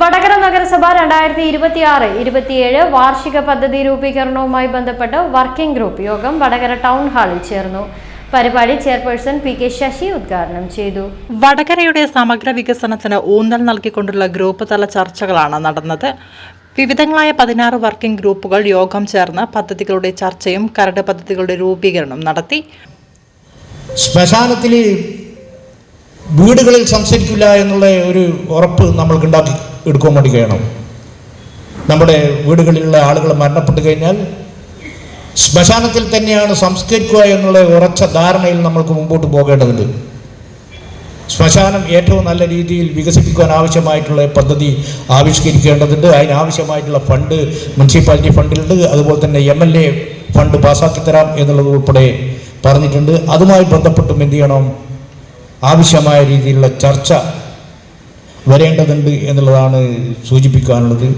വടകര നഗരസഭ രണ്ടായിരത്തി ഇരുപത്തിയാറ് ഇരുപത്തിയേഴ് വാർഷിക പദ്ധതി രൂപീകരണവുമായി ബന്ധപ്പെട്ട് വർക്കിംഗ് ഗ്രൂപ്പ് യോഗം വടകര ടൗൺ ഹാളിൽ ചേർന്നു. പരിപാടി ചെയർപേഴ്സൺ പി കെ ശശി ഉദ്ഘാടനം ചെയ്തു. വടകരയുടെ സമഗ്ര വികസനത്തിന് ഊന്നൽ നൽകിക്കൊണ്ടുള്ള ഗ്രൂപ്പ് തല ചർച്ചകളാണ് നടന്നത്. വിവിധങ്ങളായ പതിനാറ് വർക്കിംഗ് ഗ്രൂപ്പുകൾ യോഗം ചേർന്ന് പദ്ധതികളുടെ ചർച്ചയും കരട് പദ്ധതികളുടെ രൂപീകരണം നടത്തി. ശ്മശാനത്തിൽ വീടുകളിൽ സംസാരിക്കില്ല എന്നുള്ള ഒരു ഉറപ്പ് നമ്മൾക്ക് ഉണ്ടാക്കി എടുക്കാൻ വേണ്ടി കഴിയണം. നമ്മുടെ വീടുകളിലുള്ള ആളുകൾ മരണപ്പെട്ടു കഴിഞ്ഞാൽ ശ്മശാനത്തിൽ തന്നെയാണ് സംസ്കരിക്കുക എന്നുള്ള ഉറച്ച ധാരണയിൽ നമ്മൾക്ക് മുമ്പോട്ട് പോകേണ്ടതുണ്ട്. ശ്മശാനം ഏറ്റവും നല്ല രീതിയിൽ വികസിപ്പിക്കുവാൻ ആവശ്യമായിട്ടുള്ള പദ്ധതി ആവിഷ്കരിക്കേണ്ടതുണ്ട്. അതിനാവശ്യമായിട്ടുള്ള ഫണ്ട് മുനിസിപ്പാലിറ്റി ഫണ്ടിലുണ്ട്. അതുപോലെ തന്നെ എം എൽ എ ഫണ്ട് പാസ്സാക്കി തരാം എന്നുള്ളത് ഉൾപ്പെടെ പറഞ്ഞിട്ടുണ്ട്. അതുമായി ബന്ധപ്പെട്ടും എന്ത് ചെയ്യണം? ആവശ്യമായ രീതിയിലുള്ള ചർച്ച വരേണ്ടതുണ്ട് എന്നുള്ളതാണ് സൂചിപ്പിക്കാനുള്ളത്.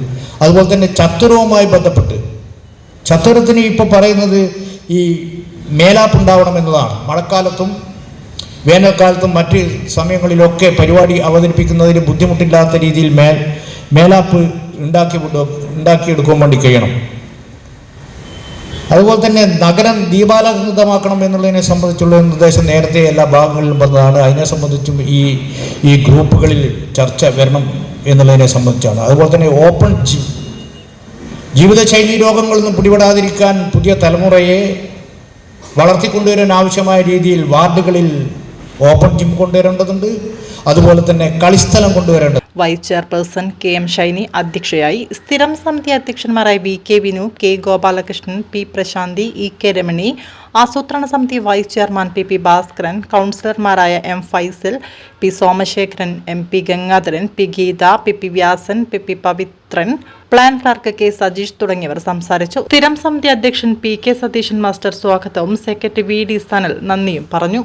അതുപോലെ തന്നെ ചത്തുരവുമായി ബന്ധപ്പെട്ട് ചത്തുരത്തിന് ഇപ്പോൾ പറയുന്നത് ഈ മേലാപ്പ് ഉണ്ടാവണം എന്നതാണ്. മഴക്കാലത്തും വേനൽക്കാലത്തും മറ്റ് സമയങ്ങളിലൊക്കെ പരിപാടി അവതരിപ്പിക്കുന്നതിന് ബുദ്ധിമുട്ടില്ലാത്ത രീതിയിൽ മേൽ മേലാപ്പ് ഉണ്ടാക്കി ഉണ്ടാക്കിയെടുക്കാൻ വേണ്ടി കഴിയണം. അതുപോലെ തന്നെ നഗരം ദീപാലങ്കൃതമാക്കണം എന്നുള്ളതിനെ സംബന്ധിച്ചുള്ള നിർദ്ദേശം നേരത്തെ എല്ലാ ഭാഗങ്ങളിലും വന്നതാണ്. അതിനെ സംബന്ധിച്ചും ഈ ഈ ഗ്രൂപ്പുകളിൽ ചർച്ച വരണം എന്നുള്ളതിനെ സംബന്ധിച്ചാണ്. അതുപോലെ തന്നെ ഓപ്പൺ ജി ജീവിതശൈലി രോഗങ്ങളൊന്നും പിടിപെടാതിരിക്കാൻ പുതിയ തലമുറയെ വളർത്തിക്കൊണ്ടുവരാൻ ആവശ്യമായ രീതിയിൽ വാർഡുകളിൽ ഓപ്പൺ ജിം കൊണ്ടുവരേണ്ടതുണ്ട്. അതുപോലെ തന്നെ കളിസ്ഥലം കൊണ്ടുവരേണ്ടത് vice chairperson K M Shiny അധ്യക്ഷയായി. സ്ഥിരം സമിതി അധ്യക്ഷന്മാരായ V K Vinu K Gopalakrishnan P Prashanthi E K Ramani ആസൂത്രണ സമിതി vice chairman P P Bhaskaran കൗൺസിലർമാരായ M Faisal P Somasekharan M P Gangadharan P Geetha P P Vyasan P P Pavithran plan clerk K Sajeesh തുടങ്ങിയവർ സംസാരിച്ചു. സ്ഥിരം സമിതി അധ്യക്ഷൻ P K Satheesan master സ്വാഗതവും secretary V D Sanal നന്ദിയും പറഞ്ഞു.